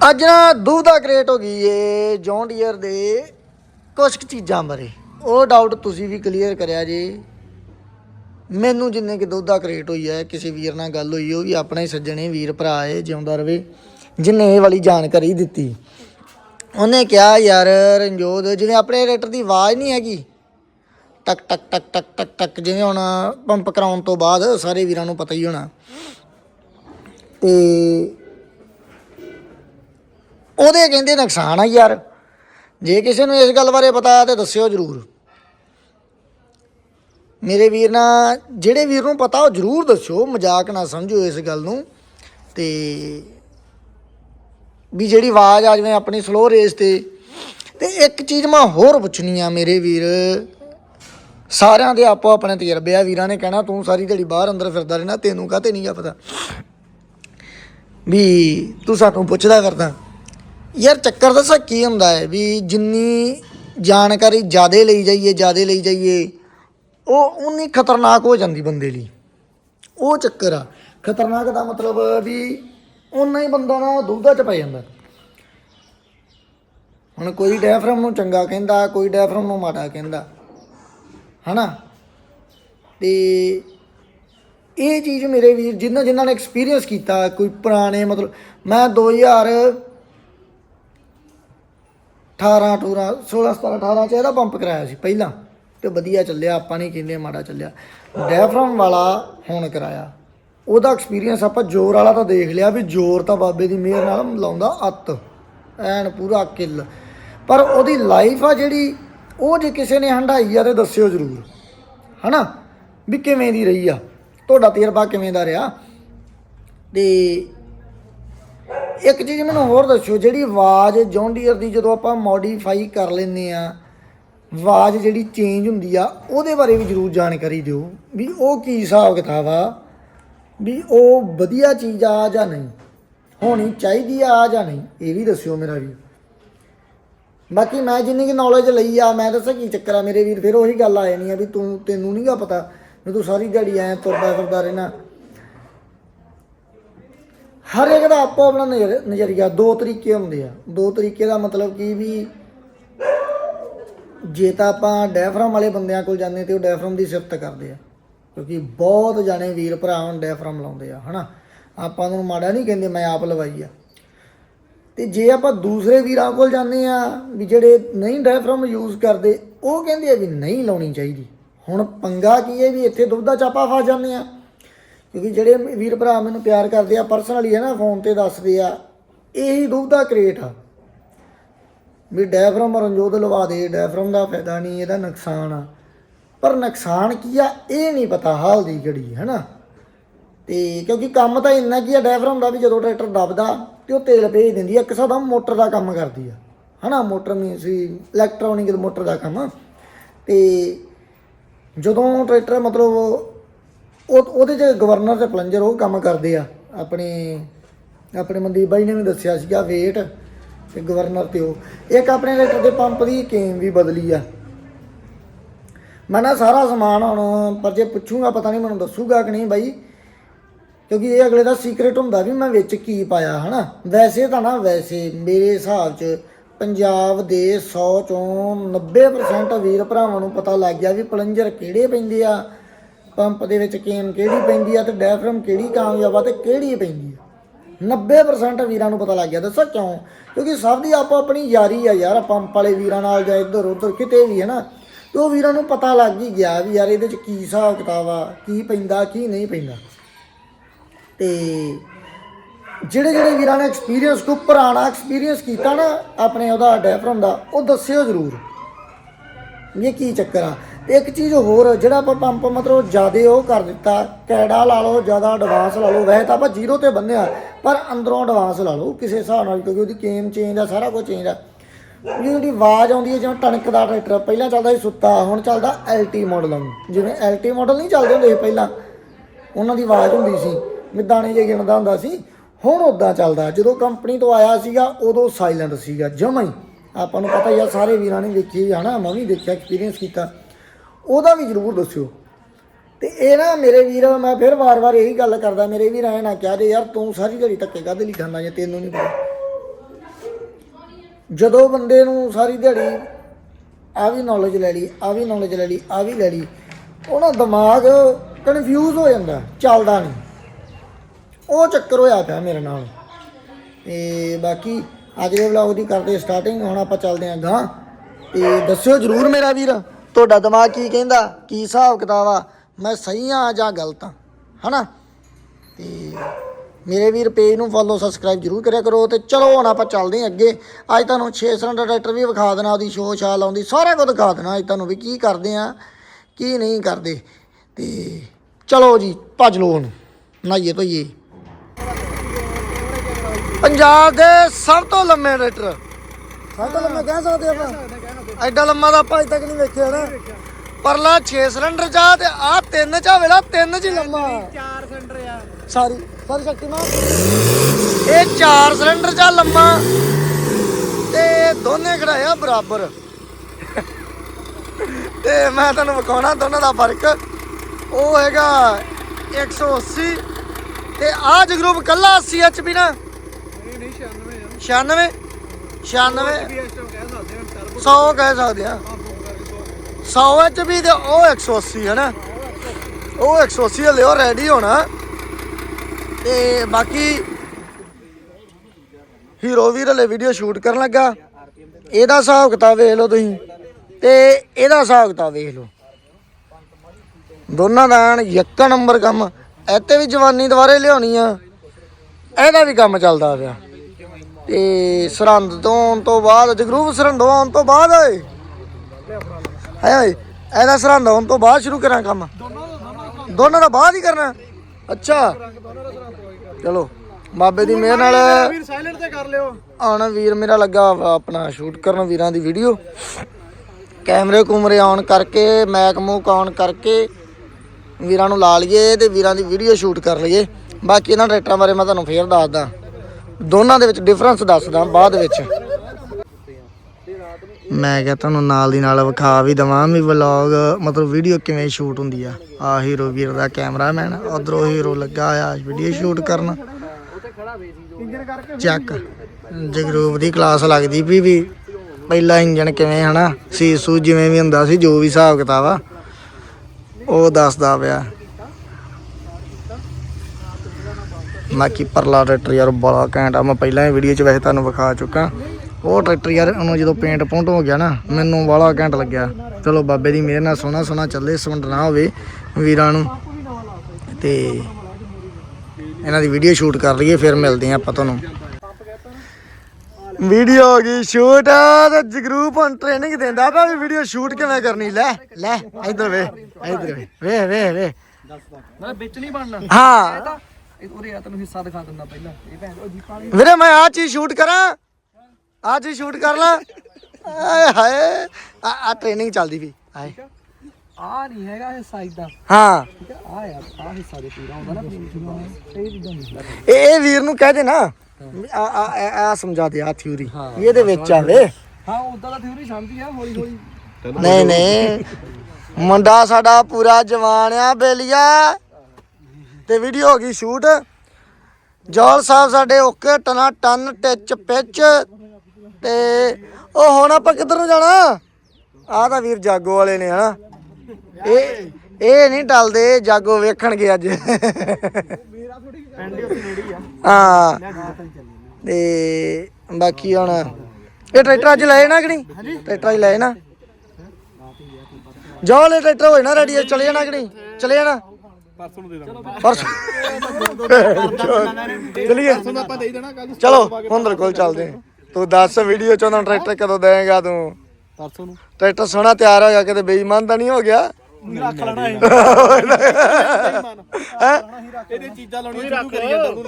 ਅੱਜ ਨਾ ਦੁਬਦਾ ਕ੍ਰੀਏਟ ਹੋ ਗਈ ਏ ਜੌਨ ਡੀਅਰ ਦੇ ਕੁਝ ਕੁ ਚੀਜ਼ਾਂ ਬਾਰੇ। ਉਹ ਡਾਊਟ ਤੁਸੀਂ ਵੀ ਕਲੀਅਰ ਕਰਿਆ ਜੇ। ਮੈਨੂੰ ਜਿੰਨੇ ਕਿ ਦੁਬਦਾ ਕ੍ਰੀਏਟ ਹੋਈ ਹੈ ਕਿਸੇ ਵੀਰ ਨਾਲ ਗੱਲ ਹੋਈ, ਉਹ ਵੀ ਆਪਣੇ ਹੀ ਸੱਜਣੇ ਵੀਰ ਭਰਾ ਏ, ਜਿਉਂਦਾ ਰਵੇ। ਜਿਨੇ ਇਹ ਵਾਲੀ ਜਾਣਕਾਰੀ ਦਿੱਤੀ। ਉਹਨੇ ਕਿਹਾ, ਯਾਰ ਰਣਜੋਤ, ਜਿਵੇਂ ਆਪਣੇ ਰੇਟਰ ਦੀ ਆਵਾਜ਼ ਨਹੀਂ ਹੈਗੀ। ਟਕ ਟਕ ਟਕ ਟਕ ਟਕ ਟਕ, ਜਿਵੇਂ ਹੁਣ ਪੰਪ ਕਰਾਉਣ ਤੋਂ ਬਾਅਦ ਸਾਰੇ ਵੀਰਾਂ ਨੂੰ ਪਤਾ ਹੀ ਹੋਣਾ। ਤੇ ਉਹਦੇ ਕਹਿੰਦੇ ਨੁਕਸਾਨ ਆ ਯਾਰ। ਜੇ ਕਿਸੇ ਨੂੰ ਇਸ ਗੱਲ ਬਾਰੇ ਪਤਾ ਤੇ ਦੱਸਿਓ ਜਰੂਰ। ਮੇਰੇ ਵੀਰ ਨਾਲ, ਜਿਹੜੇ ਵੀਰ ਨੂੰ ਪਤਾ ਉਹ ਜਰੂਰ ਦੱਸਿਓ, ਮਜ਼ਾਕ ਨਾ ਸਮਝੋ ਇਸ ਗੱਲ ਨੂੰ। ਤੇ ਵੀ ਜਿਹੜੀ ਆਵਾਜ਼ ਆ, ਜਿਵੇਂ ਆਪਣੀ ਸਲੋ ਰੇਸ ਤੇ। ਤੇ ਇੱਕ ਚੀਜ਼ ਮੈਂ ਹੋਰ ਪੁੱਛਣੀ ਆ ਮੇਰੇ ਵੀਰ। ਸਾਰਿਆਂ ਦੇ ਆਪੋ ਆਪਣੇ ਤਜਰਬੇ ਆ। ਵੀਰਾਂ ਨੇ ਕਹਿਣਾ, ਤੂੰ ਸਾਰੀ ਦਿਹਾੜੀ ਬਾਹਰ ਅੰਦਰ ਫਿਰਦਾ ਰਹਿਣਾ, ਤੈਨੂੰ ਕਾਹਤੇ ਨਹੀਂ ਆ ਪਤਾ? ਵੀ ਤੂੰ ਸਾਨੂੰ ਪੁੱਛਦਾ ਕਰਦਾ। ਯਾਰ ਚੱਕਰ ਦੱਸਾਂ ਕੀ ਹੁੰਦਾ ਹੈ ਵੀ ਜਿੰਨੀ ਜਾਣਕਾਰੀ ਜ਼ਿਆਦੇ ਲਈ ਜਾਈਏ, ਜ਼ਿਆਦੇ ਲਈ ਜਾਈਏ, ਉਹ ਉਨੀ ਖਤਰਨਾਕ ਹੋ ਜਾਂਦੀ ਬੰਦੇ ਲਈ। ਉਹ ਚੱਕਰ ਆ। ਖਤਰਨਾਕ ਦਾ ਮਤਲਬ ਵੀ ਉਨਾ ਹੀ ਬੰਦਾ ਨਾ ਦੁੱਧਾ ਚ ਪੈ ਜਾਂਦਾ। ਹੁਣ ਕੋਈ ਡੈਫਰਮ ਨੂੰ ਚੰਗਾ ਕਹਿੰਦਾ, ਕੋਈ ਡਾਇਫਰਮ ਨੂੰ ਮਾੜਾ ਕਹਿੰਦਾ, ਹਨਾ? ਤੇ ਇਹ ਚੀਜ਼ ਮੇਰੇ ਵੀਰ ਜਿਨ੍ਹਾਂ ਜਿਨ੍ਹਾਂ ਨੇ ਐਕਸਪੀਰੀਅੰਸ ਕੀਤਾ, ਕੋਈ ਪੁਰਾਣੇ ਮਤਲਬ, ਮੈਂ 2000 18 18 16 17 18 ਚ ਇਹਦਾ ਪੰਪ ਕਰਾਇਆ ਸੀ ਪਹਿਲਾਂ। ਤੇ ਵਧੀਆ ਚੱਲਿਆ, ਆਪਾਂ ਨਹੀਂ ਕਹਿੰਦੇ ਮਾੜਾ ਚੱਲਿਆ। ਡੈਫਰਮ ਵਾਲਾ ਹੁਣ ਕਰਾਇਆ। ਉਹਦਾ ਐਕਸਪੀਰੀਅੰਸ ਆਪਾਂ ਜ਼ੋਰ ਵਾਲਾ ਤਾਂ ਦੇਖ ਲਿਆ ਵੀ ਜ਼ੋਰ ਤਾਂ ਬਾਬੇ ਦੀ ਮਿਹਰ ਨਾਲ ਲਾਉਂਦਾ ਅੱਤ। ਐਨ ਪੂਰਾ ਕਿੱਲ। ਪਰ ਉਹਦੀ ਲਾਈਫ ਆ ਜਿਹੜੀ, ਉਹ ਜੇ ਕਿਸੇ ਨੇ ਹੰਡਾਈ ਆ ਤੇ ਦੱਸਿਓ ਜ਼ਰੂਰ। ਹਨਾ? ਵੀ ਕਿਵੇਂ ਦੀ ਰਹੀ ਆ? ਤੁਹਾਡਾ ਤਜਰਬਾ ਕਿਵੇਂ ਦਾ ਰਿਹਾ? ਤੇ ਇੱਕ ਚੀਜ਼ ਮੈਨੂੰ ਹੋਰ ਦੱਸਿਓ, ਜਿਹੜੀ ਆਵਾਜ਼ ਜੌਨ ਡੀਅਰ ਦੀ ਜਦੋਂ ਆਪਾਂ ਮੋਡੀਫਾਈ ਕਰ ਲੈਂਦੇ ਆ ਆਵਾਜ਼ ਜਿਹੜੀ ਚੇਂਜ ਹੁੰਦੀ ਆ, ਉਹਦੇ ਬਾਰੇ ਵੀ ਜ਼ਰੂਰ ਜਾਣਕਾਰੀ ਦਿਓ ਵੀ ਉਹ ਕੀ ਹਿਸਾਬ ਕਿਤਾਬ ਆ, ਵੀ ਉਹ ਵਧੀਆ ਚੀਜ਼ ਆ ਜਾਂ ਨਹੀਂ, ਹੋਣੀ ਚਾਹੀਦੀ ਆ ਜਾਂ ਨਹੀਂ, ਇਹ ਵੀ ਦੱਸਿਓ ਮੇਰਾ ਵੀ ਬਾਕੀ ਮੈਂ ਜਿੰਨੀ ਕਿ ਨੌਲੇਜ ਲਈ ਆ, ਮੈਂ ਦੱਸਾਂ ਕੀ ਚੱਕਰ ਆ ਮੇਰੇ ਵੀਰ, ਫਿਰ ਉਹੀ ਗੱਲ ਆ ਜਾਣੀ ਆ ਵੀ ਤੂੰ, ਤੈਨੂੰ ਨਹੀਂਗਾ ਪਤਾ ਵੀ ਤੂੰ ਸਾਰੀ ਦਿਹਾੜੀ ਐ ਤੁਰਦਾ ਫਿਰਦਾ ਰਹਿਣਾ। ਹਰ ਇੱਕ ਦਾ ਆਪੋ ਆਪਣਾ ਨਜ਼ਰ- ਨਜ਼ਰੀਆ, ਦੋ ਤਰੀਕੇ ਹੁੰਦੇ ਆ। ਦੋ ਤਰੀਕੇ ਦਾ ਮਤਲਬ ਕੀ ਵੀ ਜੇ ਤਾਂ ਆਪਾਂ ਡੈਫਰਮ ਵਾਲੇ ਬੰਦਿਆਂ ਕੋਲ ਜਾਂਦੇ ਤੇ ਉਹ ਡੈਫਰਮ ਦੀ ਸਿਫਤ ਕਰਦੇ ਆ। ਕਿਉਂਕਿ ਬਹੁਤ ਜਾਣੇ ਵੀਰ ਭਰਾ ਹੁਣ ਡੈਫਰਮ ਲਾਉਂਦੇ ਆ, ਹਨਾ? ਆਪਾਂ ਨੂੰ ਮਾੜਾ ਨਹੀਂ ਕਹਿੰਦੇ, ਮੈਂ ਆਪ ਲਵਾਈ ਆ। ਤੇ ਜੇ ਆਪਾਂ ਦੂਸਰੇ ਵੀਰਾਂ ਕੋਲ ਜਾਂਦੇ ਆ ਵੀ ਜਿਹੜੇ ਨਹੀਂ ਡਾਇਫਰਮ ਯੂਜ਼ ਕਰਦੇ, ਉਹ ਕਹਿੰਦੇ ਆ ਵੀ ਨਹੀਂ ਲਾਉਣੀ ਚਾਹੀਦੀ। ਹੁਣ ਪੰਗਾ ਕੀ ਹੈ ਵੀ ਇੱਥੇ ਦੁੱਧ ਦਾ ਚਾਪਾ ਫਸ ਜਾਂਦੇ ਆ। ਕਿਉਂਕਿ ਜਿਹੜੇ ਵੀਰ ਭਰਾ ਮੈਨੂੰ ਪਿਆਰ ਕਰਦੇ ਆ ਪਰਸਨਲੀ ਹੈ ਨਾ ਫੋਨ ਤੇ ਦੱਸਦੇ ਆ। ਇਹੀ ਦੁੱਧ ਦਾ ਆ। ਵੀ ਡਾਇਫਰਮ ਰਣਜੋਤ ਲਵਾ ਦੇ ਡਾਇਫਰਮ ਦਾ ਫਾਇਦਾ ਨਹੀਂ, ਇਹਦਾ ਨੁਕਸਾਨ ਆ। ਪਰ ਨੁਕਸਾਨ ਕੀ ਆ, ਇਹ ਨਹੀਂ ਪਤਾ ਹਾਲ ਦੀ ਘੜੀ ਹੈ ਨਾ ਤੇ ਕਿਉਂਕਿ ਕੰਮ ਤਾਂ ਇੰਨਾ ਕੀ ਆ ਡਾਇਫਰਮ ਦਾ ਵੀ ਜਦੋਂ ਟਰੈਕਟਰ ਦਬਦਾ, ਤੇ ਉਹ ਤੇਲ ਭੇਜ ਦਿੰਦੀ ਆ, ਇੱਕ ਹਿਸਾਬ ਦਾ ਮੋਟਰ ਦਾ ਕੰਮ ਕਰਦੀ ਆ। ਹਨਾ, ਮੋਟਰ ਮੀਨਸ ਵੀ ਇਲੈਕਟ੍ਰੋਨਿਕ ਮੋਟਰ ਦਾ ਕੰਮ। ਤੇ ਜਦੋਂ ਟਰੈਕਟਰ ਮਤਲਬ ਉਹ ਉਹਦੇ ਚ ਗਵਰਨਰ ਤੇ ਪਲੰਜਰ ਉਹ ਕੰਮ ਕਰਦੇ ਆ। ਆਪਣੇ ਆਪਣੇ ਮਨਦੀਪ ਬਾਈ ਨੇ ਵੀ ਦੱਸਿਆ ਸੀਗਾ ਵੇਟ ਤੇ ਗਵਰਨਰ ਤੇ ਉਹ। ਇੱਕ ਆਪਣੇ ਟਰੈਕਟਰ ਦੇ ਪੰਪ ਦੀ ਕੇਮ ਵੀ ਬਦਲੀ ਆ। ਮੈਂ ਨਾ ਸਾਰਾ ਸਮਾਨ ਹੁਣ ਪਰ ਜੇ ਪੁੱਛੂਗਾ, ਪਤਾ ਨਹੀਂ ਮੈਨੂੰ ਦੱਸੂਗਾ ਕਿ ਨਹੀਂ ਬਾਈ। ਕਿਉਂਕਿ ਇਹ ਅਗਲੇ ਦਾ ਸੀਕ੍ਰੇਟ ਹੁੰਦਾ ਵੀ ਮੈਂ ਵਿੱਚ ਕੀ ਪਾਇਆ, ਹਨਾ? ਵੈਸੇ ਤਾਂ ਨਾ ਵੈਸੇ ਮੇਰੇ ਹਿਸਾਬ 'ਚ ਪੰਜਾਬ ਦੇ 100 ਚੋਂ 90% ਵੀਰ ਭਰਾਵਾਂ ਨੂੰ ਪਤਾ ਲੱਗ ਗਿਆ ਵੀ ਪਲੰਜਰ ਕਿਹੜੇ ਪੈਂਦੇ ਆ। ਪੰਪ ਦੇ ਵਿੱਚ ਕੇਨ ਕਿਹੜੀ ਪੈਂਦੀ ਆ ਤੇ ਡਾਇਫਰਮ ਕਿਹੜੀ ਕਾਮਯਾਬ ਆ ਤੇ ਕਿਹੜੀ ਪੈਂਦੀ ਆ? 90% ਵੀਰਾਂ ਨੂੰ ਪਤਾ ਲੱਗ ਗਿਆ, ਦੱਸੋ ਕਿਉਂ? ਕਿਉਂਕਿ ਸਭ ਦੀ ਆਪੋ ਆਪਣੀ ਯਾਰੀ ਆ ਯਾਰ ਪੰਪ ਵਾਲੇ ਵੀਰਾਂ ਨਾਲ ਜਾਂ ਇੱਧਰ ਉੱਧਰ ਕਿਤੇ ਵੀ ਹੈ ਨਾ, ਤੇ ਉਹ ਵੀਰਾਂ ਨੂੰ ਪਤਾ ਲੱਗ ਹੀ ਗਿਆ ਵੀ ਯਾਰ ਇਹਦੇ 'ਚ ਕੀ ਹਿਸਾਬ ਕਿਤਾਬ ਆ, ਕੀ ਪੈਂਦਾ, ਕੀ ਨਹੀਂ ਪੈਂਦਾ। ਤੇ ਜਿਹੜੇ ਜਿਹੜੇ ਵੀਰਾਂ ਨੇ ਐਕਸਪੀਰੀਅੰਸ ਕੋ ਪੁਰਾਣਾ ਐਕਸਪੀਰੀਅੰਸ ਕੀਤਾ ਨਾ ਆਪਣੇ ਉਹਦਾ ਡੈਫਰਮ ਦਾ, ਉਹ ਦੱਸਿਓ ਜ਼ਰੂਰ। ਇਹ ਕੀ ਚੱਕਰ ਆ? ਤੇ ਇੱਕ ਚੀਜ਼ ਹੋਰ, ਜਿਹੜਾ ਆਪਾਂ ਪੰਪ ਮਤਲਬ ਜਿਆਦੇ ਉਹ ਕਰ ਦਿੱਤਾ, ਕੈੜਾ ਲਾ ਲਓ, ਜ਼ਿਆਦਾ ਐਡਵਾਂਸ ਲਾ ਲਓ, ਵੈਸੇ ਤਾਂ ਆਪਾਂ ਜ਼ੀਰੋ ਤੇ ਬੰਨਿਆ ਪਰ ਅੰਦਰੋਂ ਐਡਵਾਂਸ ਲਾ ਲਓ, ਕਿਸੇ ਹਿਸਾਬ ਨਾਲ, ਕਿਉਂਕਿ ਉਹਦੀ ਕੇਮ ਚੇਂਜ ਆ, ਸਾਰਾ ਕੁਝ ਚੇਂਜ ਆ। ਉਹਦੀ ਜਿਹੜੀ ਆਵਾਜ਼ ਆਉਂਦੀ ਹੈ, ਜਿਵੇਂ ਟਣਕ ਦਾ ਟਰੈਕਟਰ ਪਹਿਲਾਂ ਚੱਲਦਾ ਸੀ ਸੁੱਤਾ, ਹੁਣ ਚੱਲਦਾ ਐਲਟੀ ਮਾਡਲ ਜਿਵੇਂ ਐਲਟੀ ਮਾਡਲ ਨਹੀਂ ਚੱਲਦੇ ਹੁੰਦੇ ਸੀ ਪਹਿਲਾਂ, ਉਹਨਾਂ ਦੀ ਆਵਾਜ਼ ਹੁੰਦੀ ਸੀ, ਵੀ ਦਾਣੇ ਜੇ ਗਿਣਦਾ ਹੁੰਦਾ ਸੀ, ਹੁਣ ਉਦਾਂ ਚੱਲਦਾ। ਜਦੋਂ ਕੰਪਨੀ ਤੋਂ ਆਇਆ ਸੀਗਾ, ਉਦੋਂ ਸਾਇਲੈਂਟ ਸੀਗਾ, ਜਮਾਂ ਹੀ। ਆਪਾਂ ਨੂੰ ਪਤਾ ਹੀ ਆ, ਸਾਰੇ ਵੀਰਾਂ ਨੇ ਵੇਖੀ ਹਨਾ, ਮੈਂ ਵੀ ਦੇਖਿਆ ਐਕਸਪੀਰੀਅੰਸ ਕੀਤਾ। ਉਹਦਾ ਵੀ ਜ਼ਰੂਰ ਦੱਸਿਓ। ਤੇ ਇਹ ਨਾ ਮੇਰੇ ਵੀਰ, ਮੈਂ ਫਿਰ ਵਾਰ-ਵਾਰ ਇਹੀ ਗੱਲ ਕਰਦਾ, ਮੇਰੇ ਵੀਰ ਐ ਨਾ ਕਹਿ ਦੇ, ਯਾਰ ਤੂੰ ਸਾਰੀ ਦਿਹਾੜੀ ਧੱਕੇ ਕਾਹਦੇ ਲਈ ਖਾਂਦਾ ਜੇ ਤੈਨੂੰ ਨਹੀਂ ਪਤਾ? ਜਦੋਂ ਬੰਦੇ ਨੂੰ ਸਾਰੀ ਦਿਹਾੜੀ ਆ ਵੀ ਨੌਲੇਜ ਲੈ ਲਈ ਆ ਵੀ ਨੌਲੇਜ ਲੈ ਲਈ ਆ ਵੀ ਲੈ ਲਈ ਉਹਨਾਂ ਦਿਮਾਗ ਕਨਫਿਊਜ਼ ਹੋ ਜਾਂਦਾ, ਚੱਲਦਾ ਨਹੀਂ ਉਹ ਚੱਕਰ ਹੋਇਆ ਪਿਆ ਮੇਰੇ ਨਾਲ। ਤੇ ਬਾਕੀ ਅੱਜ ਦੇ ਵਲੌਗ ਦੀ ਕਰਦੇ ਸਟਾਰਟਿੰਗ ਹੁਣ ਆਪਾਂ ਚੱਲਦੇ ਆਂ ਗਾਂ ਤੇ ਦੱਸਿਓ ਜਰੂਰ ਮੇਰਾ ਵੀਰ। ਤੁਹਾਡਾ ਦਿਮਾਗ ਕੀ ਕਹਿੰਦਾ? ਕੀ ਹਿਸਾਬ ਕਿਤਾਬ ਆ? ਮੈਂ ਸਹੀ ਆ ਜਾਂ ਗਲਤ ਆ? ਹਨਾ? ਤੇ ਮੇਰੇ ਵੀਰ ਪੇਜ ਨੂੰ ਫੋਲੋ ਸਬਸਕ੍ਰਾਈਬ ਜਰੂਰ ਕਰਿਆ ਕਰੋ ਤੇ ਚਲੋ ਹੁਣ ਆਪਾਂ ਚੱਲਦੇ ਆਂ ਅੱਗੇ। ਅੱਜ ਤੁਹਾਨੂੰ 6 ਸਿਲੰਡਰ ਟਰੈਕਟਰ ਵੀ ਵਿਖਾ ਦੇਣਾ, ਉਹਦੀ ਸ਼ੋਅ ਛਾਲ ਆਉਂਦੀ ਸਾਰਾ ਕੁਝ ਦਿਖਾ ਦੇਣਾ ਅੱਜ ਤੁਹਾਨੂੰ ਵੀ ਕੀ ਕਰਦੇ ਆ, ਕੀ ਨਹੀਂ ਕਰਦੇ। ਤੇ ਚਲੋ ਜੀ, ਭੱਜ ਲਓ ਹੁਣ। ਨਹਾਈਏ ਧੋਈਏ। ਪੰਜਾਬ ਦੇ ਸਭ ਤੋਂ ਲੰਮੇ ਟਰੈਕਟਰ ਸਭ ਤੋਂ ਲੰਮਾ ਕਹਿ ਸਕਦੇ ਆਪਾਂ। ਐਡਾ ਲੰਮਾ ਤਾਂ ਆਪਾਂ ਅਜੇ ਤੱਕ ਨਹੀਂ ਵੇਖਿਆ ਨਾ। ਪਰਲਾ 6 ਸਿਲੰਡਰ ਚਾ ਤੇ ਆ ਤਿੰਨ ਚਾ ਵੇਲਾ ਤਿੰਨ ਹੀ ਲੰਮਾ। ਚਾਰ ਸਿਲੰਡਰ ਆ। ਸਾਰੀ ਸਾਰੀ ਸ਼ਕਤੀਮਾਨ ਇਹ 4 ਸਿਲੰਡਰ ਚਾ ਲੰਮਾ ਤੇ ਦੋਨੇ ਖੜਾਇਆ ਬਰਾਬਰ। ਤੇ ਮੈਂ ਤੁਹਾਨੂੰ ਵਿਖਾਉਣਾ ਦੋਨਾਂ ਦਾ ਫ਼ਰਕ। ਉਹ ਹੈਗਾ 180 ਤੇ ਆ ਜਗਰੂਪ ਕੱਲਾ 80 ਐਚਪੀ ਨਾ। ਨਹੀਂ ਨਹੀਂ 96 ਆ। 96 96 ਵੀ ਇਸ ਟਾਈਮ ਕਹਿ ਸਕਦੇ ਹਾਂ ਟਰਬੋ 100 ਕਹਿ ਸਕਦੇ ਆ। 100 ਐਚਪੀ ਤੇ ਉਹ 180 ਹੈ ਨਾ ਉਹ 180 ਹਲੇ ਉਹ ਰੈਡੀ ਹੋਣਾ। ਤੇ ਬਾਕੀ ਹੀਰੋ ਵੀਰ ਹਲੇ ਵੀਡੀਓ ਸ਼ੂਟ ਕਰਨ ਲੱਗਾ। ਇਹਦਾ ਹਿਸਾਬ ਕਿਤਾਬ ਵੇਖ ਲਓ ਤੁਸੀਂ। ਤੇ ਇਹਦਾ ਹਿਸਾਬ ਕਿਤਾਬ ਵੇਖ ਲਓ। ਦੋਨਾਂ ਦਾ ਇੱਕ ਨੰਬਰ ਕੰਮ। ਇੱਥੇ ਵੀ ਜਵਾਨੀ ਦੁਬਾਰੇ ਲਿਆਉਣੀ ਆ। ਇਹਦਾ ਵੀ ਕੰਮ ਚੱਲਦਾ ਪਿਆ। ਤੇ ਸਰਹੰਦ ਤੋਂ ਆਉਣ ਤੋਂ ਬਾਅਦ, ਜਗਰੂਪ ਸਰਹੰਦੋਂ ਆਉਣ ਤੋਂ ਬਾਅਦ ਓਏ। ਹਾਏ ਓਏ, ਇਹਦਾ ਸਰਹੰਦ ਆਉਣ ਤੋਂ ਬਾਅਦ ਸ਼ੁਰੂ ਕਰਾਂ ਕੰਮ। ਦੋਨਾਂ ਦਾ ਬਾਅਦ ਹੀ ਕਰਨਾ। ਅੱਛਾ। ਚਲੋ, ਬਾਬੇ ਦੀ ਮਿਹਰ ਨਾਲ ਵੀਰ ਸਾਇਲੈਂਟ ਤੇ ਕਰ ਲਿਓ ਆਣ ਵੀਰ ਮੇਰਾ ਲੱਗਾ ਆਪਣਾ ਸ਼ੂਟ ਕਰਨ ਵੀਰਾਂ ਦੀ ਵੀਡੀਓ। ਕੈਮਰੇ ਕੁਮਰੇ ਆਨ ਕਰਕੇ ਮੈਕ ਮੂਕ ਆਨ ਕਰਕੇ ਵੀਰਾਂ ਨੂੰ ਲਾ ਲਈਏ ਤੇ ਵੀਰਾਂ ਦੀ ਵੀਡੀਓ ਸ਼ੂਟ ਕਰ ਲਈਏ। ਬਾਕੀ ਇਹਨਾਂ ਟਰੈਕਟਰਾਂ ਬਾਰੇ ਮੈਂ ਤੁਹਾਨੂੰ ਫੇਰ ਦੱਸਦਾ। ਦੋਨਾਂ ਦੇ ਵਿੱਚ ਡਿਫਰੈਂਸ ਦੱਸਦਾ ਬਾਅਦ ਵਿੱਚ। ਮੈਂ ਕਿਹਾ ਤੁਹਾਨੂੰ ਨਾਲ ਦੀ ਨਾਲ ਵਿਖਾ ਵੀ ਦਵਾਂ ਵੀ ਵਲੌਗ ਮਤਲਬ ਵੀਡੀਓ ਕਿਵੇਂ ਸ਼ੂਟ ਹੁੰਦੀ ਆ। ਆ ਹੀਰੋ ਵੀਰ ਦਾ ਕੈਮਰਾਮੈਨ ਉਧਰੋਂ ਹੀਰੋ ਲੱਗਾ ਆ ਵੀਡੀਓ ਸ਼ੂਟ ਕਰਨ। ਚੈੱਕ ਜਗਰੂਪ ਦੀ ਕਲਾਸ ਲੱਗਦੀ ਵੀ ਵੀ ਪਹਿਲਾ ਇੰਜਨ ਕਿਵੇਂ ਹਨਾ, ਸੀਸੂ ਜਿਵੇਂ ਵੀ ਹੁੰਦਾ ਸੀ, ਜੋ ਵੀ ਹਿਸਾਬ ਕਿਤਾਬ ਆ, ਉਹ ਦੱਸਦਾ ਪਿਆ। ਬਾਕੀ ਪਰਲਾ ਟਰੈਕਟਰ ਯਾਰ ਬੜਾ ਘੈਂਟ ਆ। ਮੈਂ ਪਹਿਲਾਂ ਹੀ ਵੀਡੀਓ 'ਚ ਵੈਸੇ ਤੁਹਾਨੂੰ ਵਿਖਾ ਚੁੱਕਾ। ਉਹ ਟਰੈਕਟਰ ਯਾਰ ਉਹਨੂੰ ਜਦੋਂ ਪੇਂਟ ਪੁੰਟ ਹੋ ਗਿਆ ਨਾ ਮੈਨੂੰ ਬੜਾ ਘੈਂਟ ਲੱਗਿਆ। ਚਲੋ ਬਾਬੇ ਦੀ ਮਿਹਰ ਨਾਲ ਸੋਹਣਾ ਸੋਹਣਾ ਚੱਲੇ ਸਵੰਡ ਨਾ ਹੋਵੇ ਵੀਰਾਂ ਨੂੰ। ਤੇ ਇਹਨਾਂ ਦੀ ਵੀਡੀਓ ਸ਼ੂਟ ਕਰ ਲਈਏ ਫਿਰ ਮਿਲਦੇ ਆ ਆਪਾਂ ਤੁਹਾਨੂੰ। ਵੀਡੀਓ ਹੋ ਗਈ ਸ਼ੂਟ ਤੇ ਜਗਰੂਪ ਹੁਣ ਟ੍ਰੇਨਿੰਗ ਦਿੰਦਾ ਪਿਆ ਵੀ ਵੀਡੀਓ ਸ਼ੂਟ ਕਿਵੇਂ ਕਰਨੀ? ਲੈ ਲੈ ਇਧਰ ਵੇ ਇਧਰ ਵੇ ਵੇ ਵੇ ਵੇ। ਨਾ ਵਿੱਚ ਨਹੀਂ ਬਣਨਾ। ਹਾਂ। ਇਹ ਉਰੇ ਆ ਤੈਨੂੰ ਹਿੱਸਾ ਦਿਖਾ ਦਿੰਦਾ ਪਹਿਲਾਂ। ਇਹ ਭੈਣ ਉਹ ਜੀਪਾਂ ਵਾਲੀ ਵੀਰੇ ਮੈਂ ਆ ਚੀਜ਼ ਸ਼ੂਟ ਕਰਾਂ? ਆ ਚੀਜ਼ ਸ਼ੂਟ ਕਰ ਲਾਂ? ਆਏ ਹਾਏ ਆ ਟ੍ਰੇਨਿੰਗ ਚੱਲਦੀ ਵੀ ਹਾਏ ਆ? ਨਹੀਂ ਹੈਗਾ ਹਿੱਸਾ ਇਦਾਂ ਹਾਂ। ਠੀਕ ਆ? ਆ ਯਾਰ ਆ ਹਿੱਸਾ ਦੇ ਪੂਰਾ ਹੁੰਦਾ ਨਾ ਇਹ ਚੀਜ਼ਾਂ ਨਹੀਂ ਇਹ ਇਹ ਵੀਰ ਨੂੰ ਕਹਿ ਦੇ ਨਾ। ਆ ਆ ਆ- ਆ ਸਮਝਾ ਦੇ ਆ ਥਿਊਰੀ ਇਹਦੇ ਵਿੱਚ ਆਵੇ ਹਾਂ ਉਦਾਂ ਦਾ ਥਿਊਰੀ ਸਮਝੀ ਆ ਹੌਲੀ ਹੌਲੀ ਨਹੀਂ ਨਹੀਂ। ਮੁੰਡਾ ਸਾਡਾ ਪੂਰਾ ਜਵਾਨ ਆ ਬੇਲੀਆ। ਤੇ ਵੀਡੀਓ ਹੋ ਗਈ ਸ਼ੂਟ ਜੋਲ ਸਾਹਿਬ ਸਾਡੇ ਓਕੇ ਟਨਾ ਟਨ ਟਿਚ ਪਿਚ। ਤੇ ਉਹ ਹੁਣ ਆਪਾਂ ਕਿੱਧਰ ਨੂੰ ਜਾਣਾ? ਆਹ ਤਾਂ ਵੀਰ ਜਾਗੋ ਵਾਲੇ ਨੇ ਹਨਾ? ਇਹ ਇਹ ਨਹੀਂ ਟਲਦੇ ਜਾਗੋ ਵੇਖਣਗੇ ਅੱਜ। ਹਾਂ। ਤੇ ਬਾਕੀ ਹੁਣ ਇਹ ਟਰੈਕਟਰ ਅੱਜ ਲਏ ਨਾ ਕਿ ਨਹੀਂ? ਟਰੈਕਟਰ ਅੱਜ ਲਏ ਨਾ? ਜੋ ਲੈ ਟਰੈਕਟਰ ਹੋਏ ਨਾ ਰੈਡੀ ਚਲੇ ਜਾਣਾ ਕਿ ਨਹੀਂ? ਚਲੇ ਜਾਣਾ? ਪਰਸੋਂ ਨੂੰ ਦੇ ਦਾਂਗੇ। ਪਰਸੋਂ। ਚਲੀਏ। ਆਪਾਂ ਦੇ ਦੇਣਾ ਕੱਲ ਚਲੋ ਹੁੰਦਰ ਕੋਲ ਚੱਲਦੇ ਹਾਂ। ਤੂੰ ਦੱਸ ਵੀਡੀਓ ਚ ਉਹਨਾਂ ਟਰੈਕਟਰ ਕਦੋਂ ਦੇਵੇਂਗਾ ਤੂੰ? ਪਰਸੋਂ ਨੂੰ। ਟਰੈਕਟਰ ਸੋਹਣਾ ਤਿਆਰ ਹੋ ਗਿਆ ਕਿਤੇ ਬੇਈਮਾਨ ਤਾਂ ਨਹੀਂ ਹੋ ਗਿਆ? ਰੱਖ ਲੈਣਾ ਇਹ। ਹੈ? ਇਹਦੇ ਚੀਜ਼ਾਂ ਲਾਉਣੀਆਂ ਸ਼ੁਰੂ ਕਰੀ ਜਾਂਦਾ ਤੂੰ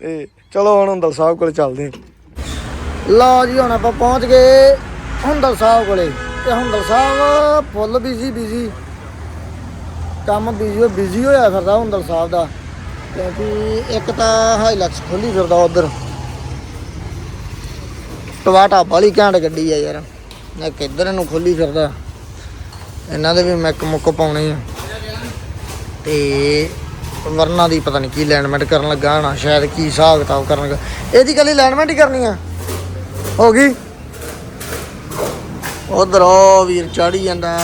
ਤੇ ਚਲੋ ਹੁਣ ਹੁੰਦਲ ਸਾਹਿਬ ਕੋਲ ਚੱਲਦੇ ਹਾਂ। ਲਓ ਜੀ ਹੁਣ ਆਪਾਂ ਪਹੁੰਚ ਗਏ ਹੁੰਦਲ ਸਾਹਿਬ ਕੋਲੇ। ਤੇ Hundal Sahib, full busy busy ਕੰਮ ਬਿਜ਼ੀ ਬਿਜ਼ੀ ਹੋਇਆ ਫਿਰਦਾ ਹੁੰਦਲ ਸਾਹਿਬ ਦਾ। ਕਿਉਂਕਿ ਇੱਕ ਤਾਂ ਹਾਈਲੈਕਸ ਖੋਲੀ ਫਿਰਦਾ ਉਧਰ। ਟਵਾਟਾ ਬਾਲੀ ਘੈਂਟ ਗੱਡੀ ਆ ਯਾਰ। ਮੈਂ ਕਿੱਧਰ ਨੂੰ ਖੋਲੀ ਫਿਰਦਾ। ਇਹਨਾਂ ਦੇ ਵੀ ਮੈਕ, ਮੁੱਕ ਪਾਉਣੇ ਆ। ਤੇ ਵਰਨਾ ਦੀ ਪਤਾ ਨਹੀਂ ਕੀ ਲੈਂਡਮੈਂਟ ਕਰਨ ਲੱਗਾ ਹਣਾ, ਸ਼ਾਇਦ ਕੀ ਹਿਸਾਬ ਕਿਤਾਬ ਕਰਨ ਲੱਗਾ। ਇਹਦੀ ਕੱਲੀ ਲੈਂਡਮੈਂਟ ਹੀ ਕਰਨੀ ਆ। ਹੋ ਗਈ? ਉਧਰ ਉਹ ਵੀਰ ਚੜੀ ਜਾਂਦਾ।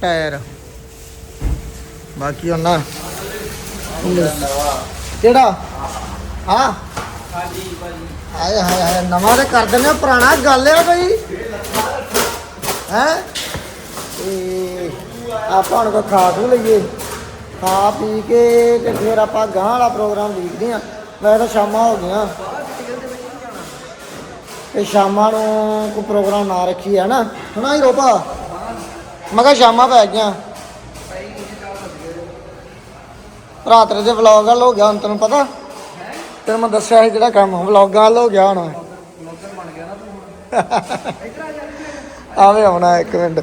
ਟਾਇਰ। ਬਾਕੀ ਉਹਨਾਂ ਕਿਹੜਾ? ਹਾਂ। ਹਾਏ ਹਾਏ ਹਾਏ, ਨਵਾਂ ਤੇ ਕਰ ਦਿੰਦੇ ਪੁਰਾਣਾ ਗੱਲ ਆ ਬਈ। ਹੈ? ਆਪਾਂ ਹੁਣ ਕੋਈ ਖਾ ਖੂ ਲਈਏ। ਖਾ ਪੀ ਕੇ ਤੇ ਫਿਰ ਆਪਾਂ ਗਾਂ ਵਾਲਾ ਪ੍ਰੋਗਰਾਮ ਦੇਖਦੇ ਆ ਵੈਸੇ ਤਾਂ ਸ਼ਾਮਾਂ ਹੋ ਗਈਆਂ। ਤੇ ਸ਼ਾਮਾਂ ਨੂੰ ਕੋਈ ਪ੍ਰੋਗਰਾਮ ਨਾ ਰੱਖੀ ਹੈ ਨਾ। ਹਨਾ ਹੀ ਰੋਪਾ? ਮੈਂ ਕਿਹਾ ਸ਼ਾਮਾਂ ਪੈ ਗਈਆਂ। ਰਾਤ ਦੇ ਵਲੌਗ ਵੱਲ ਹੋ ਗਿਆ ਹੁਣ, ਤੈਨੂੰ ਪਤਾ? ਤੈਨੂੰ ਮੈਂ ਦੱਸਿਆ ਸੀ ਜਿਹੜਾ ਕੰਮ, ਵਲੌਗਾਂ ਵੱਲ ਹੋ ਗਿਆ ਹੁਣ। ਆਵੇ ਆਉਣਾ ਇੱਕ ਮਿੰਟ।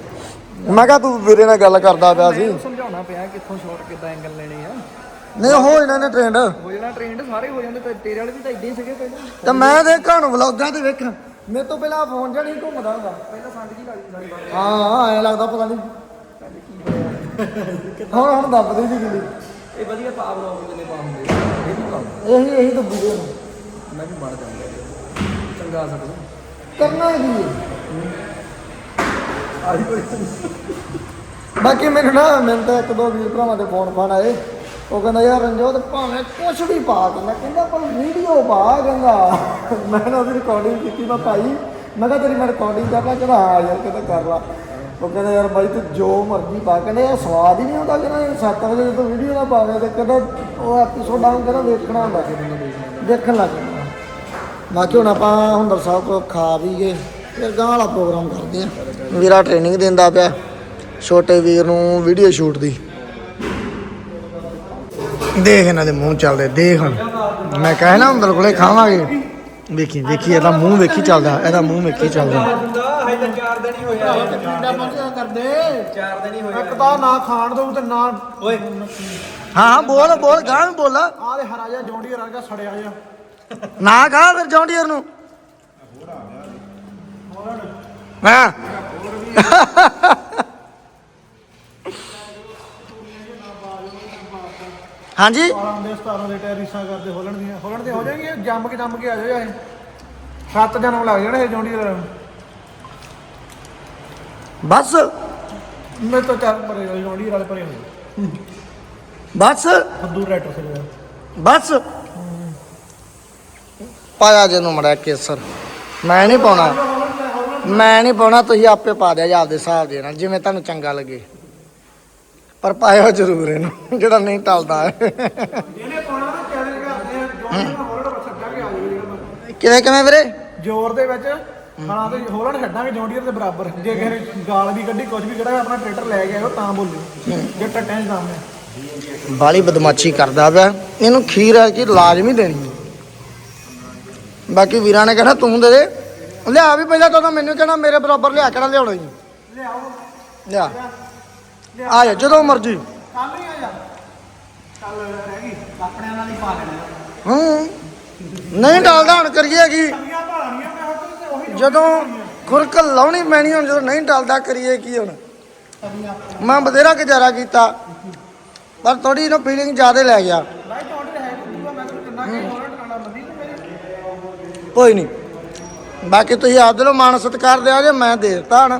ਮੈਂ ਕਿਹਾ ਤੂੰ ਵੀਰੇ ਨਾਲ ਗੱਲ ਕਰਦਾ ਪਿਆ ਸੀ। ਸਮਝਾਉਣਾ ਪਿਆ ਕਿੱਥੋਂ ਸ਼ਾਟ ਕਿੱਦਾਂ ਐਂਗਲ ਲੈਣੇ ਆ। ਨਹੀਂ ਹੋ ਇਹਨਾਂ ਨੇ ਟ੍ਰੈਂਡ ਹੋ ਜਾਣਾ ਟ੍ਰੇਨਡ ਸਾਰੇ ਹੋ ਜਾਂਦੇ ਤੇ ਤੇਰੇ ਵਾਲੇ ਵੀ ਤਾਂ ਇਦਾਂ ਹੀ ਸੀਗੇ ਪਹਿਲਾਂ। ਤੇ ਮੈਂ ਦੇਖਾਂ ਹੁਣ ਵਲੌਗਾਂ ਤੇ ਵੇਖਾਂ ਮੇਰੇ ਤੋਂ ਪਹਿਲਾਂ ਫੋਨ ਜਣੀ ਘੁੰਮਦਾ ਹੁੰਦਾ। ਪਹਿਲਾਂ ਸੰਗ ਜੀ ਲੱਗਦੀ ਸਾਰੀ ਬਾਤ ਹਾਂ ਐ ਲੱਗਦਾ ਪਤਾ ਨਹੀਂ। ਹੁਣ ਹੁਣ ਦੱਬਦੀ ਨਹੀਂ ਗਿੱਲੀ ਇਹ ਵਧੀਆ ਪਾ ਬਲੌਗ ਜਿੰਨੇ ਪਾ ਹੁੰਦੇ ਇਹ ਵੀ ਪਾ ਇਹੀ ਇਹੀ ਦੱਬੀ ਦੇ। ਮੈਂ ਵੀ ਮਰ ਜਾਂਦਾ ਚੰਗਾ ਸਕਦਾ ਕਰਨਾ ਕੀ ਹੈ? ਆਹੀ ਕੋਈ ਬਾਕੀ ਮੈਨੂੰ ਨਾ ਮੈਨੂੰ ਤਾਂ ਇੱਕ ਦੋ ਵੀਰ ਭਰਾਵਾਂ ਦੇ ਫੋਨ ਫਾਨ ਆਏ। ਉਹ ਕਹਿੰਦਾ, ਯਾਰ ਰਣਜੋਤ, ਭਾਵੇਂ ਕੁਝ ਵੀ ਪਾ ਕਹਿੰਦਾ ਕਹਿੰਦਾ, ਪਰ ਵੀਡੀਓ ਪਾ, ਕਹਿੰਦਾ। ਮੈਂ ਨਾ ਉਹਦੀ ਰਿਕਾਰਡਿੰਗ ਕੀਤੀ, ਮੈਂ ਭਾਈ, ਮੈਂ ਕਿਹਾ ਤੇਰੀ ਮੈਂ ਰਿਕਾਰਡਿੰਗ ਕਰਨਾ ਕਹਿੰਦਾ ਹਾਂ ਯਾਰ ਕਹਿੰਦਾ ਕਰ ਲਾ। ਉਹ ਕਹਿੰਦਾ, ਯਾਰ ਬਾਈ, ਤੂੰ ਜੋ ਮਰਜ਼ੀ ਪਾ, ਕਹਿੰਦਾ ਯਾਰ ਸਵਾਦ ਹੀ ਨਹੀਂ ਆਉਂਦਾ ਕਹਿੰਦਾ ਇਹ 7 ਵਜੇ ਜਦੋਂ ਵੀਡੀਓ ਨਾ ਪਾਵੇ ਤੇ ਕਹਿੰਦਾ, ਉਹ ਐਪੀਸੋਡ ਆਉਂ ਕਹਿੰਦਾ ਵੇਖਣਾ ਹੁੰਦਾ ਦੇਖਣ ਲੱਗ ਜਾਂਦਾ। ਬਾਕੀ ਹੁਣ ਆਪਾਂ ਹੁੰਦਰ ਸਾਹਿਬ ਕੋਲ ਖਾ ਵੀ ਗਏ, ਫਿਰ ਗਾਂ ਵਾਲਾ ਪ੍ਰੋਗਰਾਮ ਕਰਦੇ ਆ ਵੀਰਾ ਟ੍ਰੇਨਿੰਗ ਦਿੰਦਾ ਪਿਆ, ਛੋਟੇ ਵੀਰ ਨੂੰ ਵੀਡੀਓ ਸ਼ੂਟ ਦੀ। ਦੇਖ ਇਹਨਾਂ ਦੇ ਮੂੰਹ ਚੱਲਦੇ ਦੇਖ ਹੁਣ। ਮੈਂ ਕਹਿ ਨਾ ਹੁੰਦਰ ਕੋਲੇ ਖਾਵਾਂਗੇ। ਵੇਖੀ ਵੇਖੀ ਇਹਦਾ ਮੂੰਹ ਵੇਖੀ ਚੱਲਦਾ ਇਹਦਾ ਮੂੰਹ ਵੇਖੀ ਚੱਲਦਾ। ਹੁੰਦਾ ਹਜੇ ਤਾਂ 4 ਦਿਨ ਹੀ ਹੋਇਆ ਕਿੰਨਾ ਮੰਗਿਆ ਕਰਦੇ 4 ਦਿਨ ਹੀ ਹੋਇਆ ਇੱਕ ਤਾਂ ਨਾ ਖਾਣ ਦਊ ਤੇ ਨਾ ਓਏ। ਹਾਂ ਹਾਂ ਬੋਲ ਬੋਲ ਗਾਂ ਵੀ ਬੋਲ। ਆਹ ਦੇ ਹਰਾ ਜਿਹਾ ਜੌਂਡੀ ਵਰਗਾ ਸੜਿਆ ਜਿਹਾ। ਨਾ ਕਹਾ ਫਿਰ ਜੌਂਡੀਅਰ ਨੂੰ। ਹਾਂ। ਹਾਂਜੀ? ਆਰਾਮ ਦੇ 17 ਦੇ ਟਾਇਰ ਰੀਸਾਂ ਕਰਦੇ ਹੋਲਣ ਦੀਆਂ। ਹੋਲਣ ਦੇ ਹੋ ਜਾਣਗੇ ਜੰਮ ਕੇ ਜੰਮ ਕੇ ਆ ਜਾਓ ਇਹ। ਸੱਤ ਜਨਮ ਲੱਗ ਜਾਣੇ ਇਹ ਜੌਂਡੀ ਦੇ ਬਸ। ਮੇਰੇ ਤੋਂ ਚਾਰ ਪਰੇ ਹੋਏ ਜੌਂਡੀ ਵਾਲੇ ਪਰੇ ਹੋਏ ਬਸ। ਫੱਦੂ ਰੈਟਰ ਸੇ ਬਸ। ਪਾਇਆ ਜਿਹਨੂੰ ਮੜਾ ਕੇਸਰ। ਮੈਂ ਨਹੀਂ ਪਾਉਣਾ। ਮੈਂ ਨਹੀਂ ਪਾਉਣਾ ਤੁਸੀਂ ਆਪੇ ਪਾ ਦਿਆ ਜੀ ਆਪਦੇ ਹਿਸਾਬ ਦੇ ਨਾਲ ਜਿਵੇਂ ਤੁਹਾਨੂੰ ਚੰਗਾ ਲੱਗੇ। ਪਰ ਪਾਇਓ ਜ਼ਰੂਰ ਇਹਨੂੰ ਜਿਹੜਾ ਨਹੀਂ ਟਲਦਾ। ਇਹਨੇ ਪਾਉਣਾ ਨਾ ਚੈਲੰਜ ਕਰਦੇ ਆ ਜੌਂਡੀ ਨਾਲ ਹੋਲਣ ਛੱਡਾਂਗੇ ਆ ਜਾਓ ਕਿਵੇਂ ਕਿਵੇਂ ਵੀਰੇ? ਜ਼ੋਰ ਦੇ ਵਿੱਚ ਖਾਣਾ ਤੇ ਹੋਲਣ ਛੱਡਾਂਗੇ ਜੌਂਡੀਅਰ ਦੇ ਬਰਾਬਰ। ਜੇ ਕਿਸੇ ਨੇ ਗਾਲ ਵੀ ਕੱਢੀ ਕੁਝ ਵੀ ਕੱਢਿਆ ਆਪਣਾ ਟਰੈਕਟਰ ਲੈ ਕੇ ਆਇਓ ਤਾਂ ਬੋਲਿਓ ਜੇ ਟੱਟਿਆਂ 'ਚ ਦਮ ਹੈ। ਬਾਲੀ ਬਦਮਾਸ਼ੀ ਕਰਦਾ ਪਿਆ। ਇਹਨੂੰ ਖੀਰ ਹੈ ਕਿ ਲਾਜ਼ਮੀ ਦੇਣੀ ਹੈ। ਬਾਕੀ ਵੀਰਾਂ ਨੇ ਕਹਿਣਾ ਤੂੰ ਦੇ ਦੇ। ਲਿਆ ਵੀ ਪਹਿਲਾਂ ਤਾਂ ਮੈਨੂੰ ਕਹਿਣਾ ਮੇਰੇ ਬਰਾਬਰ ਲਿਆ ਕਿਹੜਾ ਲਿਆਉਣਾ ਜੀ ਲਿਆਓ। ਲਿਆ। ਆ ਜਾ ਜਦੋਂ ਮਰਜ਼ੀ। ਕੱਲ ਨਹੀਂ ਆ ਜਾ। ਕੱਲ ਰਹਿ ਗਈ ਆਪਣਿਆਂ ਨਾਲ ਹੀ ਪਾ ਲੈਣਾ ਹੂੰ ਨਹੀਂ ਡਾਲਦਾ ਹੁਣ ਕਰੀਏ ਕੀ ਜਦੋਂ ਖੁਰਕ ਲਾਉਣੀ ਪੈਣੀ ਹੁਣ ਜਦੋਂ ਨਹੀਂ ਡਾਲਦਾ ਕਰੀਏ ਕੀ ਹੁਣ? ਮੈਂ ਬਥੇਰਾ ਗੁਜ਼ਾਰਾ ਕੀਤਾ ਪਰ ਥੋੜੀ ਨਾ ਫੀਲਿੰਗ ਜ਼ਿਆਦਾ ਲੈ ਗਿਆ। ਕੋਈ ਨਹੀਂ। ਬਾਕੀ ਤੁਸੀਂ ਆਪ ਦਿਲੋਂ ਮਾਣ ਸਤਿਕਾਰ ਦਿਆ ਜੇ ਮੈਂ ਦੇ ਦਿੱਤਾ ਹਣ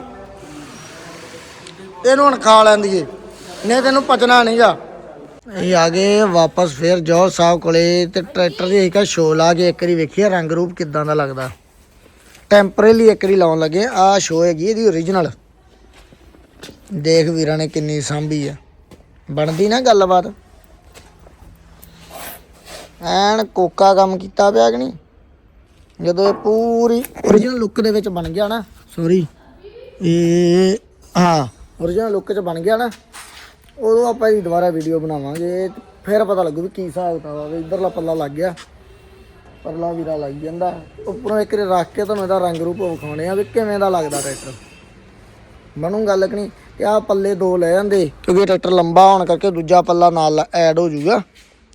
ਇਹਨੂੰ ਹੁਣ ਖਾ ਲੈਂਦੀਏ ਨਹੀਂ ਤੈਨੂੰ ਪਚਣਾ ਨਹੀਂਗਾ। ਅਸੀਂ ਆ ਗਏ ਵਾਪਸ ਫੇਰ ਜੋਰ ਸਾਹਿਬ ਕੋਲੇ ਤੇ ਟਰੈਕਟਰ ਦੀ ਇੱਕ ਸ਼ੋ ਲਾ ਕੇ ਇੱਕ ਵਾਰੀ ਵੇਖੀਏ ਰੰਗ ਰੂਪ ਕਿਦਾਂ ਦਾ ਲੱਗਦਾ। ਟੈਂਪਰੇਰੀ ਇੱਕ ਵਾਰੀ ਲਾਉਣ ਲੱਗੇ ਆ ਸ਼ੋ ਹੈਗੀ ਇਹਦੀ ਓਰੀਜਨਲ ਦੇਖ ਵੀਰਾਂ ਨੇ ਕਿੰਨੀ ਸਾਂਭੀ ਆ। ਬਣਦੀ ਨਾ ਗੱਲਬਾਤ। ਐਨ ਕੋਕਾ ਕੰਮ ਕੀਤਾ ਪਿਆ ਕਿ ਨਹੀਂ? ਜਦੋਂ ਇਹ ਪੂਰੀ origignal ਲੁੱਕ ਦੇ ਵਿੱਚ ਬਣ ਗਿਆ ਨਾ। ਸੌਰੀ ਇਹ ਹਾਂ। Origignal ਲੁੱਕ 'ਚ ਬਣ ਗਿਆ ਨਾ ਉਦੋਂ ਆਪਾਂ ਇਹਦੀ ਦੁਬਾਰਾ ਵੀਡੀਓ ਬਣਾਵਾਂਗੇ ਫਿਰ ਪਤਾ ਲੱਗੂ ਵੀ ਕੀ ਹਿਸਾਬ ਕਿਤਾਬ ਆ ਵੀ ਇਧਰਲਾ ਪੱਲਾ ਲੱਗ ਗਿਆ ਪਰਲਾ ਵੀਰਾ ਲੱਗ ਜਾਂਦਾ। ਉੱਪਰੋਂ ਇੱਕ ਵਾਰੀ ਰੱਖ ਕੇ ਤੁਹਾਨੂੰ ਇਹਦਾ ਰੰਗ ਰੂਪ ਵਿਖਾਉਣੇ ਆ ਵੀ ਕਿਵੇਂ ਦਾ ਲੱਗਦਾ ਟਰੈਕਟਰ ਬਣੂ ਗੱਲ ਕਿ ਨਹੀਂ ਤੇ ਆਹ ਪੱਲੇ ਦੋ ਲੈ ਜਾਂਦੇ ਕਿਉਂਕਿ ਟਰੈਕਟਰ ਲੰਬਾ ਹੋਣ ਕਰਕੇ ਦੂਜਾ ਪੱਲਾ ਨਾਲ ਐਡ ਹੋ ਜਾਊਗਾ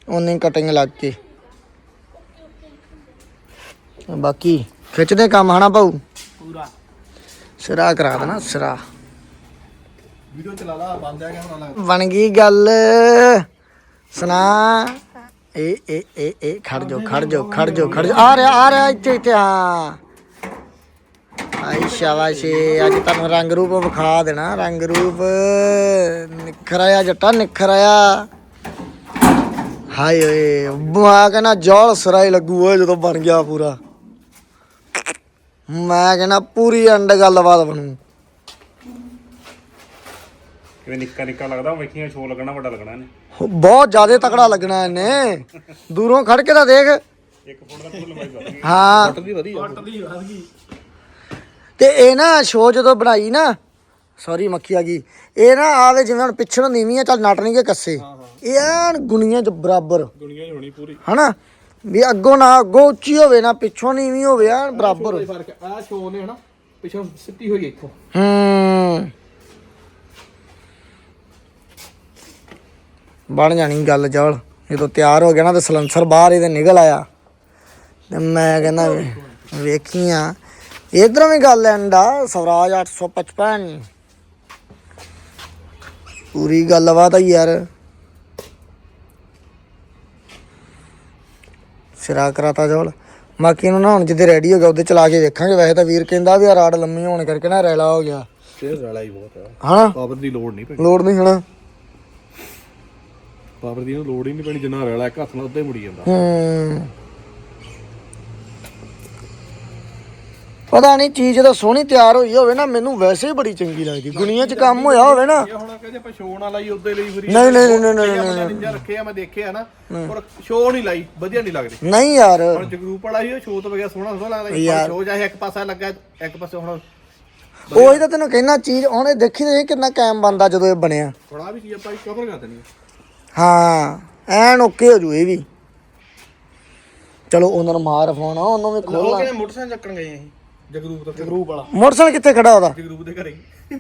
ਉਨੀ ਕਟਿੰਗ ਲੱਗ ਕੇ। ਬਾਕੀ ਖਿੱਚਦੇ ਕੰਮ ਹਨਾ ਭਾਊ? ਪੂਰਾ। ਸਿਰਾ ਕਰਾ ਦੇਣਾ ਸਿਰਾ। ਵੀਡੀਓ ਚਲਾ ਲਾ, ਬੰਦ ਆ ਗਿਆ ਹੁਣ ਲੱਗ ਬਣ ਗਈ ਗੱਲ। ਸੁਣਾ। ਏ ਏ ਏ ਏ, ਖੜ ਜਾ ਖੜ ਜਾ ਖੜ ਜਾ ਖੜ ਜਾ ਆ ਰਿਹਾ ਆ ਰਿਹਾ ਇੱਥੇ ਇੱਥੇ, ਹਾਂ। ਆਈ ਸ਼ਾਬਾਸ਼। ਅੱਜ ਤੁਹਾਨੂੰ ਰੰਗ ਰੂਪ ਵਿਖਾ ਦੇਣਾ, ਰੰਗ ਰੂਪ। ਨਿਖਰ ਆਇਆ ਜੱਟਾ ਨਿਖਰ ਆਇਆ ਹਾਏ ਓਏ ਮੈਂ ਕਹਿੰਦਾ ਜੌਲ ਸਰਾਈ ਲੱਗੂ ਓਏ, ਜਦੋਂ ਬਣ ਗਿਆ ਪੂਰਾ। ਮੈਂ ਕਹਿੰਦਾ ਪੂਰੀ ਅੰਡ ਗੱਲਬਾਤ ਬਣੂ। ਕਿਵੇਂ ਨਿੱਕਾ ਨਿੱਕਾ ਲੱਗਦਾ ਵੇਖੀਆਂ ਸ਼ੋ ਲੱਗਣਾ ਵੱਡਾ ਲੱਗਣਾ ਇਹਨੇ। ਬਹੁਤ ਜ਼ਿਆਦਾ ਤਕੜਾ ਲੱਗਣਾ ਇਹਨੇ। ਦੂਰੋਂ ਖੜ ਕੇ ਤਾਂ ਦੇਖ। ਇੱਕ ਫੁੱਟ ਦਾ ਫੁੱਲ ਲੰਬਾਈ ਕਰ ਹਾਂ। ਦੀ ਵਧੀਆ ਤੇ ਇਹ ਨਾ ਸ਼ੋ ਜਦੋਂ ਬਣਾਈ ਨਾ ਸੌਰੀ ਮੱਖੀ ਆ ਗਈ। ਇਹ ਨਾ ਆਵੇ ਜਿਵੇਂ ਹੁਣ ਪਿੱਛੋਂ ਨੀਵੀਂ ਆ ਚੱਲ ਨਟ ਨਹੀਂ ਗੇ ਕੱਸੇ। ਇਹ ਐਨ ਗੁਣੀਆਂ ਚ ਬਰਾਬਰ। ਦੁਨੀਆ ਹੀ ਹੋਣੀ ਪੂਰੀ। ਹਨਾ? ਵੀ ਅੱਗੋਂ ਨਾ ਅੱਗੋਂ ਉੱਚੀ ਹੋਵੇ ਨਾ ਪਿੱਛੋਂ ਨੀਵੀਂ ਹੋਵੇ ਐਨ ਬਰਾਬਰ। ਕੋਈ ਫ਼ਰਕ ਆ ਸ਼ੋ ਨੇ ਹਨਾ ਪਿੱਛੋਂ ਸਿੱਟੀ ਹੋਈ ਇੱਥੋਂ। ਹੂੰ। ਬਣ ਜਾਣੀ ਗੱਲ ਜਵਲ। ਜਦੋਂ ਤਿਆਰ ਹੋ ਗਿਆ ਨਾ ਤੇ ਸਲੰਸਰ ਬਾਹਰ ਇਹਦੇ ਨਿਕਲ ਆਇਆ। ਤੇ ਮੈਂ ਕਹਿੰਦਾ ਵੇਖੀਆਂ। ਇਧਰੋਂ ਵੀ ਗੱਲ ਐਂਡਾ ਸਵਰਾਜ 855 ਪੂਰੀ ਗੱਲਬਾਤ ਆ ਯਾਰ। ਸਿਰਾ ਕਰਾਤਾ ਜਵਲ। ਬਾਕੀ ਨੂੰ ਨਾ ਹੁਣ ਜਿੱਦੇ ਰੈਡੀ ਹੋ ਗਿਆ ਉਹਦੇ ਚਲਾ ਕੇ ਵੇਖਾਂਗੇ। ਵੈਸੇ ਤਾਂ ਵੀਰ ਕਹਿੰਦਾ ਵੀ ਆ ਰਾਡ ਲੰਮੀ ਹੋਣ ਕਰਕੇ ਨਾ ਰੈਲਾ ਹੋ ਗਿਆ। ਤੇ ਰਲਾ ਹੀ ਬਹੁਤ ਆ। ਹਨਾ? ਪਾਵਰ ਦੀ ਲੋੜ ਨਹੀਂ ਪੈਣੀ। ਲੋੜ ਨਹੀਂ ਹਨਾ? ਪਾਵਰ ਦੀ ਇਹਨੂੰ ਲੋੜ ਹੀ ਨਹੀਂ ਪੈਣੀ ਜਿੰਨਾ ਰਲਾ ਇੱਕ ਹੱਥ ਨਾਲ ਉੱਤੇ ਮੁੜੀ ਜਾਂਦਾ। ਹੂੰ। ਪਤਾ ਨਹੀਂ ਚੀਜ਼ ਜਦੋਂ ਸੋਹਣੀ ਤਿਆਰ ਹੋਈ ਹੋਵੇ ਨਾ ਮੈਨੂੰ ਵੈਸੇ ਹੀ ਬੜੀ ਚੰਗੀ ਲੱਗਦੀ। ਦੁਨੀਆ 'ਚ ਕੰਮ ਹੋਇਆ ਹੋਵੇ ਨਾ। ਇਹ ਹੁਣ ਕਹਿੰਦੇ ਆਪਾਂ ਸ਼ੋਅ ਨਾ ਲਾਈ ਉੱਤੇ ਲਈ ਫਰੀ ਨਹੀਂ, ਨਹੀਂ, ਨਹੀਂ, ਨਹੀਂ, ਨਹੀਂ, ਨਹੀਂ, ਨਿੰਜਾ ਰੱਖੇ ਆ ਮੈਂ ਦੇਖਿਆ ਨਾ ਪਰ ਸ਼ੋਅ ਨਹੀਂ ਲਾਈ ਵਧੀਆ ਨਹੀਂ ਲੱਗਦੀ। ਨਹੀਂ ਯਾਰ। ਹੁਣ ਜਗਰੂਪ ਵਾਲਾ ਹੀ ਉਹ ਸ਼ੋਅ ਤੋਂ ਬਗੈਰ ਸੋਹਣਾ ਸੋਹਣਾ ਲੱਗਦਾ। ਯਾਰ। ਸ਼ੋਅ ਚਾਹੇ ਇੱਕ ਪਾਸਾ ਲੱਗਾ ਇੱਕ ਪਾਸੇ ਹੁਣ ਉਹੀ ਤਾਂ ਤੈਨੂੰ ਕਹਿਣਾ ਚੀਜ਼ ਉਹਨੇ ਦੇਖੀ ਤੇ ਕਿੰਨਾ ਕਾਇਮ ਬੰਦਾ ਜਦੋਂ ਇਹ ਬਣਿਆ। ਥੋੜਾ ਵੀ ਚੀਜ਼ ਆਪਾਂ ਕਵਰ ਕਰ ਦੇਣੀ ਆ। ਹਾਂ ਐਨ ਓਕੇ ਹੋ ਜੂ ਇਹ ਵੀ। ਚਲੋ ਉਹਨਾਂ ਨੂੰ ਮਾਰ ਫੋਨ ਉਹਨੂੰ ਵੀ ਖੋਲ ਲਾ ਮੋਟਰਸਾਈਕਲ ਚੱਕਣ ਗਏ ਅਸੀਂ ਜਗਰੂਪ ਤੋਂ ਗਰੂਪ ਵਾਲਾ। ਮੋਟਰਸਾਈਕਲ ਕਿੱਥੇ ਖੜਾ ਉਹਦਾ? ਜਗਰੂਪ ਦੇ ਘਰੇ।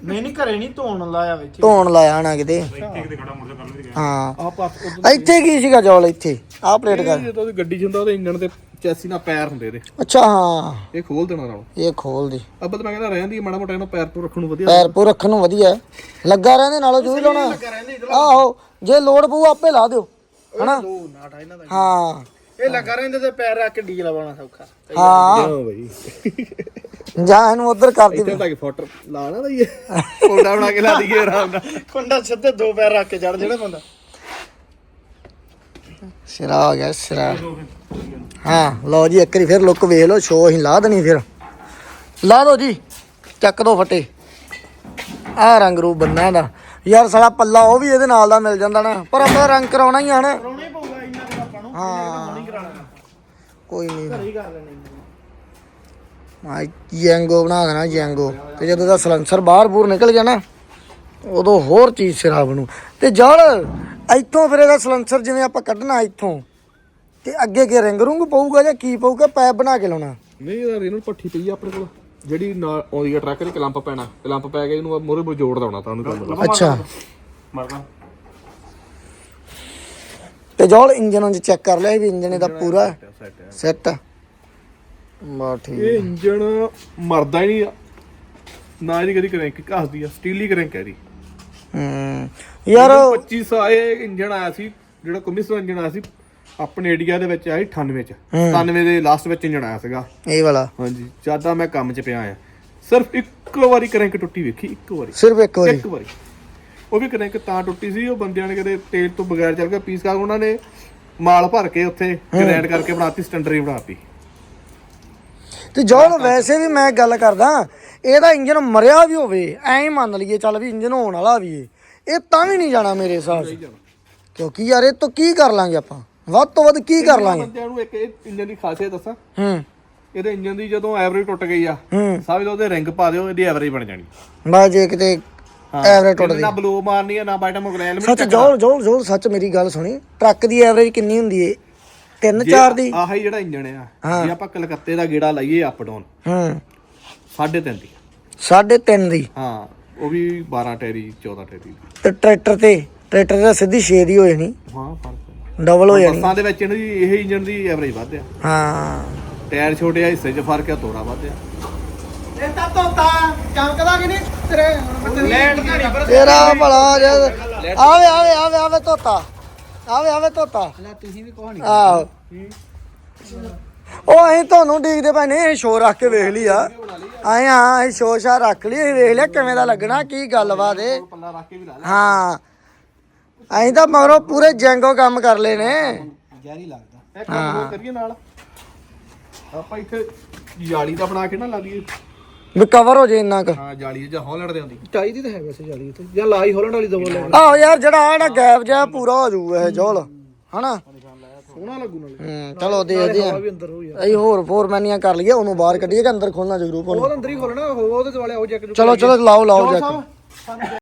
ਨਹੀਂ ਨਹੀਂ ਘਰੇ ਨਹੀਂ ਧੋਣ ਲਾਇਆ ਵਿੱਚ। ਧੋਣ ਲਾਇਆ ਨਾ ਕਿਤੇ। ਖੜਾ ਕਰ ਹਾਂ ਉਦੋਂ ਇੱਥੇ ਕੀ ਸੀਗਾ ਜੋਲ ਇੱਥੇ? ਆਹ ਪਲੇਟ ਕਰ। ਜਦੋਂ ਉਹਦੀ ਗੱਡੀ ਹੁੰਦਾ ਉਹਦੇ ਇੰਜਣ ਤੇ ਚੈਸੀ ਨਾਲ ਪੈਰ ਹੁੰਦੇ ਇਹਦੇ। ਅੱਛਾ ਹਾਂ। ਇਹ ਖੋਲ ਦੇਣਾ ਨਾਲ। ਇਹ ਖੋਲ ਦੇ। ਅੱਬਲ ਮੈਂ ਕਹਿੰਦਾ ਰਹਿੰਦੀ ਮਾੜਾ ਮੋਟਾ ਇਹਨੂੰ ਪੈਰ ਤੋਂ ਰੱਖਣ ਨੂੰ ਵਧੀਆ ਪੈਰ ਪੂ ਰੱਖਣ ਨੂੰ ਵਧੀਆ। ਲੱਗਾ ਰਹਿੰਦੇ ਨਾਲੋਂ ਜੂ ਹੀ ਲਾਉਣਾ। ਆਹੋ। ਜੇ ਲੋੜ ਪਊ ਆਪੇ ਲਾ ਦਿਓ ਹਨਾ? ਦੋ ਨਾਟਾ ਇਹਨਾਂ ਦਾ ਹਾਂ। ਇਹ ਲੱਗਾ ਰਹਿੰਦੇ ਤੇ ਪੈਰ ਰੱਖ ਕੇ ਡੀਜ਼ਲ ਪਾਉਣਾ ਸੌਖਾ। ਹਾਂ। ਹਾਂ ਬਈ। ਜਾ ਇਹਨੂੰ ਉਧਰ ਕਰ ਦੀ ਇੱਥੇ ਤੱਕ ਫੋਟੋ ਲਾ ਨਾ ਦਈਏ ਫੋਟੋ ਬਣਾ ਕੇ ਲਾ ਦਈਏ ਆਰਾਮ ਨਾਲ। ਕੁੰਡਾ ਸਿੱਧੇ ਦੋ ਪੈਰ ਰੱਖ ਕੇ ਚੜ ਜਿਹੜਾ ਬੰਦਾ ਸਿਰਾ ਹੋ ਗਿਆ ਸਿਰਾ। ਹਾਂ ਲਓ ਜੀ ਇੱਕ ਵਾਰੀ ਫਿਰ ਲੁੱਕ ਵੇਖ ਲਓ ਸ਼ੋ ਅਸੀਂ ਲਾ ਦੇਣੀ ਫਿਰ। ਲਾ ਦੋ ਜੀ ਚੱਕ ਦੋ ਫਟੇ। ਆਹ ਰੰਗ ਰੂਪ ਬੰਨਾ ਦਾ। ਯਾਰ ਸਾਲਾ ਪੱਲਾ ਉਹ ਵੀ ਇਹਦੇ ਨਾਲ ਦਾ ਮਿਲ ਜਾਂਦਾ ਨਾ ਪਰ ਆਪਾਂ ਰੰਗ ਕਰਾਉਣਾ ਹੀ ਆ ਨਾ। ਕਰਾਉਣਾ ਹੀ ਪਊਗਾ ਇੰਨਾ ਕੁ ਆਪਾਂ ਨੂੰ ਹਾਂ। ਨਹੀਂ ਕਰਾਉਣਾ ਕੋਈ ਨਹੀਂ। ਘਰੇ ਹੀ ਕਰ ਲੈਣੇ ਆ ਜੈਂਗੋ ਬਣਾ ਦੇਣਾ ਜੈਂਗੋ। ਤੇ ਜਦੋਂ ਦਾ ਸਲੈਂਸਰ ਬਾਹਰ ਬੂਰ ਨਿਕਲ ਗਿਆ ਨਾ ਉਦੋਂ ਹੋਰ ਚੀਜ਼ ਸਿਰਾ ਬਣੂ। ਤੇ ਜਲ ਇੱਥੋਂ ਫਿਰ ਇਹਦਾ ਸਲੈਂਸਰ ਜਿਵੇਂ ਆਪਾਂ ਕੱਢਣਾ ਇੱਥੋਂ ਤੇ ਅੱਗੇ ਕੀ ਰਿੰਗ ਰੁੰਗ ਪਊਗਾ ਜਾਂ ਕੀ ਪਊਗਾ ਪੈਪ ਬਣਾ ਕੇ ਲਾਉਣਾ। ਨਹੀਂ ਯਾਰ ਇਹਨੂੰ ਪੱਠੀ ਪਈ ਆ ਆਪਣੇ ਕੋਲ। ਜਿਹੜੀ ਨਾਲ ਆਉਂਦੀ ਆ ਟਰੱਕ ਦੀ ਕਲੰਪ ਪੈਣਾ। ਕਲੰਪ ਪੈ ਕੇ ਇਹਨੂੰ ਮੋਰੇ ਮੋਰੇ ਜੋੜ ਦੇਣਾ ਤਾਂ ਉਹਨੂੰ ਕੰਮ ਅੱਛਾ। ਮਰਦਾ ਤੇ ਜੋਲ ਇੰਜਨ ਉਂਜ ਚੈੱਕ ਕਰ ਲਿਆ ਵੀ ਇੰਜਨ ਇਹਦਾ ਪੂਰਾ ਸੈੱਟ ਸੈੱਟ ਬਾ ਠੀਕ ਇਹ ਇੰਜਣ ਮਰਦਾ ਹੀ ਨਹੀਂ ਨਾ ਇਹਦੀ ਕਦੀ ਕਰੈਂਕ ਘਸਦੀ ਆ ਸਟੀਲੀ ਕਰੈਂਕ ਹੈ ਇਹਦੀ। ਹੂੰ। ਯਾਰ 2500 ਇਹ ਇੰਜਣ ਆਇਆ ਸੀ ਜਿਹੜਾ ਕਮਿਸਰ ਇੰਜਣ ਆਇਆ ਸੀ ਆਪਣੇ ਏਰੀਆ ਦੇ ਵਿੱਚ ਸੀ 98 ਚ। 97 ਦੇ ਲਾਸਟ ਵਿੱਚ ਇੰਜਣ ਆਇਆ ਸੀਗਾ। ਇਹ ਵਾਲਾ। ਹਾਂਜੀ ਜ਼ਿਆਦਾ ਮੈਂ ਕੰਮ 'ਚ ਪਿਆ ਆ। ਸਿਰਫ ਇੱਕ ਵਾਰੀ ਕਰੰਕ ਟੁੱਟੀ ਵੇਖੀ ਇੱਕ ਵਾਰੀ। ਸਿਰਫ ਇੱਕ ਵਾਰੀ? ਇੱਕ ਵਾਰੀ। ਉਹ ਵੀ ਕਰੰਕ ਤਾਂ ਟੁੱਟੀ ਸੀ ਉਹ ਬੰਦਿਆਂ ਨੇ ਕਦੇ ਤੇਲ ਤੋਂ ਬਗੈਰ ਚੱਲ ਗਿਆ ਪੀਸ ਕਰ ਉਹਨਾਂ ਨੇ ਮਾਲ ਭਰ ਕੇ ਉੱਥੇ ਗ੍ਰੈਂਡ ਕਰਕੇ ਬਣਾਤੀ ਸਟੈਂਡਰੀ ਬਣਾਤੀ। ਤੇ ਜੋਲ ਵੈਸੇ ਵੀ ਮੈਂ ਗੱਲ ਕਰਦਾ ਇਹਦਾ ਇੰਜਨ ਮਰਿਆ ਵੀ ਹੋਵੇ ਐਂ ਮੰਨ ਲਈਏ ਚੱਲ ਵੀ ਇੰਜਨ ਹੋਣ ਵਾਲਾ ਵੀ ਇਹ ਤਾਂ ਵੀ ਨਹੀਂ ਜਾਣਾ ਮੇਰੇ ਹਿਸਾਬ ਕਿਉਂਕਿ ਯਾਰ ਇਹ ਤੋਂ ਕੀ ਕਰ ਲਾਂਗੇ ਆਪਾਂ? ਵੱਧ ਤੋਂ ਵੱਧ ਕੀ ਕਰ ਲਾਂਗੇ? ਬੰਦਿਆਂ ਨੂੰ ਇੱਕ ਇੰਜਨ ਦੀ ਖਾਸੀਅਤ ਦੱਸਾਂ। ਹੂੰ। ਇਹਦੇ ਇੰਜਨ ਦੀ ਜਦੋਂ ਐਵਰੇਜ ਟੁੱਟ ਗਈ ਆ ਸਮਝ ਲਓ ਉਹਦੇ ਰਿੰਗ ਪਾ ਦਿਓ ਇਹਦੀ ਐਵਰੇਜ ਬਣ ਜਾਣੀ। ਬਾ ਜੇ ਕਿਤੇ ਐਵਰੇਜ ਟੁੱਟਦੀ। ਨਾ ਬਲੋ ਮਾਰਨੀ ਆ ਨਾ ਬਾਈਟਮ ਗ੍ਰੈਲ ਸੱਚ ਜੋਲ ਜੋਲ ਜੋਲ ਸੱਚ ਮੇਰੀ ਗੱਲ ਸੁਣੀ। ਟਰੱਕ ਦੀ ਐਵਰੇਜ ਕਿੰਨੀ ਹੁੰਦੀ ਏ? 3 4 ਦੀ? ਆਹ ਹੀ ਜਿਹੜਾ ਇੰਜਨ ਆ ਜੇ ਆਪਾਂ ਕਲਕੱਤੇ ਦਾ ਗੇੜਾ ਲਾਈਏ ਅਪ ਡਾਊਨ ਹੂੰ। 3.5 ਦੀ। 3.5 ਦੀ? ਹਾਂ ਉਹ ਵੀ 12 ਟੈਰੀ 14 ਟੈਰੀ। ਤੇ ਟਰੈਕਟਰ ਤੇ ਟਰੈਕਟਰ ਦਾ ਸਿੱਧੀ 6 ਦੀ ਹੋ ਜਾਣੀ ਹਾਂ ਫ਼ਰਕ ਡਬਲ ਹੋ ਜਾਣੀ। ਬੱਸਾਂ ਦੇ ਵਿੱਚ ਇਹਨਾਂ ਦੀ ਇਹ ਇੰਜਨ ਦੀ ਐਵਰੇਜ ਵੱਧ ਆ। ਹਾਂ। ਟਾਇਰ ਛੋਟੇ ਆ ਹਿੱਸੇ 'ਚ ਫ਼ਰਕ ਆ ਤੋਰਾ ਵੱਧ ਆ। ਇਹ ਤਾਂ ਤੋਤਾ ਚਮਕਦਾ ਕਿ ਨਹੀਂ? ਤੇਰੇ ਲੈਟ ਤਾਂ ਨਹੀਂ ਪਰ ਤੇਰਾ ਭਲਾ ਜਦ ਆਵੇ ਆਵੇ ਆਵੇ ਆਵੇ ਤੋਤਾ ਆਵੇ ਆਵੇ ਤੋਤਾ ਤੁਸੀਂ ਵੀ ਕੋਹਣੀ ਆਹੋ। ਉਹ ਅਸੀਂ ਤੁਹਾਨੂੰ ਡੀਕਦੇ ਪਏ ਨੇ ਅਸੀਂ ਸ਼ੋਅ ਰੱਖ ਕੇ ਵੇਖ ਲਈ ਆ। ਆਏ ਹਾਂ ਅਸੀਂ ਸ਼ੋਅ ਸ਼ਾ ਰੱਖ ਲਈ ਅਸੀਂ ਵੇਖ ਲਿਆ ਕਿਵੇਂ ਦਾ ਲੱਗਣਾ ਕੀ ਗੱਲਬਾਤ ਏ। ਪੱਲਾ ਰੱਖ ਕੇ ਵੀ ਲਾ ਹਾਂ। ਅਸੀਂ ਤਾਂ ਮਗਰੋਂ ਪੂਰੇ ਜੈਂਗੋ ਕੰਮ ਕਰ ਲਏ ਨੇ। ਗਹਿਰੀ ਲੱਗਦਾ। ਇੱਕ ਕੰਮ ਹੋਰ ਕਰੀਏ ਨਾਲ। ਆਪਾਂ ਇੱਥੇ ਜਾਲੀ ਦਾ ਬਣਾ ਕੇ ਨਾ ਲਾ ਲਈਏ। ਵੀ ਕਵਰ ਹੋ ਜੇ ਇੰਨਾ ਕੁ। ਹਾਂ ਜਾਲੀ ਜਾਂ ਹਾਲੈਂਡ ਦੇ ਆਉਂਦੀ ਚਾਹੀਦੀ ਤਾਂ ਹੈ ਵੈਸੇ ਜਾਲੀ ਉੱਤੇ ਜਾਂ ਲਾਈ ਹੋਲੈਂਡ ਵਾਲੀ ਦਬਲ ਲੈ ਆਹੋ ਯਾਰ ਜਿਹੜਾ ਆਹ ਜਿਹੜਾ ਗੈਪ ਜਿਹਾ ਪੂਰਾ ਹੋ ਜਾਊਗਾ ਇਹ ਜੋਲ ਹਨਾ? ਸੋਹਣਾ ਲੱਗੂ ਨਾਲੇ। ਹੂੰ ਚਲੋ ਦੇਖਦੇ ਆ ਵੀ ਅੰਦਰ ਹੋ ਯਾਰ ਅਸੀਂ ਹੋਰ ਫੋਰਮੈਨੀਆਂ ਕਰ ਲਈਏ ਉਹਨੂੰ ਬਾਹਰ ਕੱਢੀਏ ਕਿ ਅੰਦਰ ਖੋਲਣਾ ਜ਼ਰੂਰ ਉਹ ਅੰਦਰ ਹੀ ਖੋਲਣਾ ਉਹ ਉਹਦੇ ਦੁਆਲੇ ਉਹ ਜੈਕ ਚਲੋ ਚਲੋ ਲਾਓ ਲਾਓ ਜੈਕ।